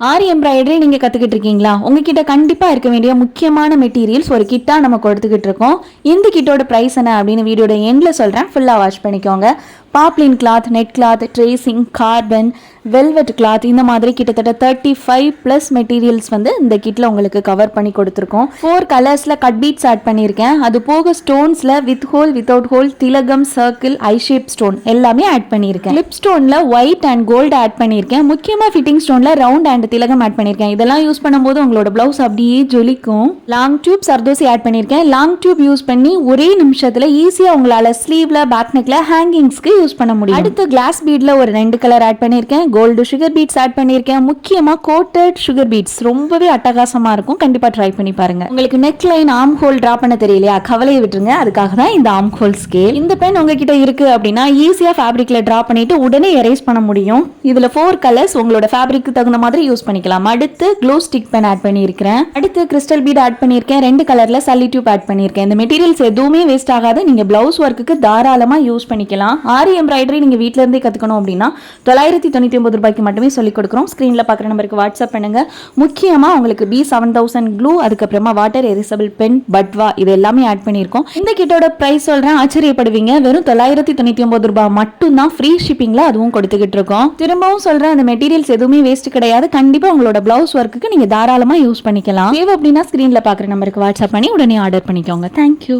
ஆரி embroidery நீங்கள் கற்றுக்கிட்டு இருக்கீங்களா உங்ககிட்ட கண்டிப்பாக இருக்க வேண்டிய முக்கியமான மெட்டீரியல்ஸ் ஒரு கிட்டாக நம்ம கொடுத்துக்கிட்டு இருக்கோம் இந்த கிட்டோட ப்ரைஸ் என்ன அப்படின்னு வீடியோட எண்டில் சொல்கிறேன் ஃபுல்லாக வாட்ச் பண்ணிக்கோங்க. Poplin cloth net cloth tracing carbon velvet cloth இந்த மாதிரி கிட்டத்தட்ட தேர்ட்டி ஃபைவ் ப்ளஸ் மெட்டீரியல்ஸ் வந்து இந்த கிட்டில் உங்களுக்கு கவர் பண்ணி கொடுத்துருக்கோம். ஃபோர் கலர்ஸில் கட் பீட்ஸ் ஆட் பண்ணியிருக்கேன். அது போக ஸ்டோன்ஸில் வித் ஹோல் வித்தவுட் ஹோல் திலகம் சர்க்கிள் ஐ ஷேப் ஸ்டோன் எல்லாமே ஆட் பண்ணியிருக்கேன். லிப் ஸ்டோனில் ஒயிட் அண்ட் கோல்டு ஆட் பண்ணியிருக்கேன். முக்கியமாக ஃபிட்டிங் ஸ்டோனில் ரவுண்ட் அண்ட் திலகம் ஆட் பண்ணியிருக்கேன். இதெல்லாம் யூஸ் பண்ணும்போது உங்களோட ப்ளவுஸ் அப்படியே ஜொலிக்கும். லாங் டியூப் சர்தோசி ஆட் பண்ணியிருக்கேன். லாங் டியூப் யூஸ் பண்ணி ஒரே நிமிஷத்தில் ஈஸியாக உங்களால் ஸ்லீவ்ல பேக் நெக்ல ஹேங்கிங்ஸ்க்கு யூஸ் பண்ண முடியும். அடுத்து கிளாஸ் பீட்ல ஒரு ரெண்டு கலர் ஆட் பண்ணியிருக்கேன். கோல்டு சுகர் பீட்ஸ் ஆட் பண்ணியிருக்கேன். முக்கியமாக கோட்டட் சுகர் பீட்ஸ் ரொம்பவே அட்டகாசமாக இருக்கும். கண்டிப்பாக ட்ரை பண்ணி பாருங்க. உங்களுக்கு neck line arm hole draw பண்ண தெரியலையா? கவலையை விட்டுருங்க. அதுக்காக தான் இந்த ஆம் ஹோல் ஸ்கேல் இந்த பென் உங்ககிட்ட இருக்கு அப்படின்னா ஈஸியாக ஃபேப்ரிக்ல ட்ரா பண்ணிட்டு உடனே எரேஸ் பண்ண முடியும். இதுல ஃபோர் கலர்ஸ் உங்களோட ஃபேப்ரிக்கு தகுந்த மாதிரி யூஸ் பண்ணிக்கலாம். அடுத்து க்ளோ ஸ்டிக் பென் ஆட் பண்ணியிருக்கிறேன். அடுத்து கிறிஸ்டல் பீட் ஆட் பண்ணியிருக்கேன். ரெண்டு கலர்ல சல்லி டியூப் ஆட் பண்ணியிருக்கேன். இந்த மெட்டீரியல்ஸ் எதுவுமே வேஸ்ட் ஆகாது. நீங்க ப்ளவுஸ் ஒர்க்குக்கு தாராளமாக யூஸ் பண்ணிக்கலாம். ஆரி எம்ப்ராய்டரி நீங்கள் வீட்டிலேருந்தே இருந்தே கத்துக்கணும் அப்படின்னா தொள்ளாயிரத்தி தொண்ணூற்றி நூற்றி ஐம்பது ரூபாய்க்கு மட்டுமே சொல்லிக் கொடுக்குறோம். ஸ்க்ரீனில் பார்க்குற நம்பருக்கு வாட்ஸ்அப் பண்ணுங்க. முக்கியமாக உங்களுக்கு பி செவன் தௌசண்ட் க்ளூ அதுக்கப்புறமா வாட்டர் எரிசபிள் பென் பட்வா இது எல்லாமே ஆட் பண்ணியிருக்கோம். இந்த கிட்டோட ப்ரைஸ் சொல்கிறேன் ஆச்சரியப்படுவீங்க. வெறும் தொள்ளாயிரத்தி தொண்ணூற்றி ஒம்பது ரூபாய் மட்டும்தான் ஃப்ரீ ஷிப்பிங்கில் அதுவும் கொடுத்துக்கிட்டு இருக்கோம். திரும்பவும் சொல்கிறேன் அந்த மெட்டீரியல்ஸ் எதுவுமே வேஸ்ட் கிடையாது. கண்டிப்பாக உங்களோட ப்ளவுஸ் ஒர்க்குக்கு நீங்கள் தாராளமாக யூஸ் பண்ணிக்கலாம். தேவை அப்படின்னா ஸ்க்ரீனில் பார்க்குற நம்பருக்கு வாட்ஸ்அப் பண்ணி உடனே ஆர்டர் பண்ணிக்கோங்க. தேங்க்யூ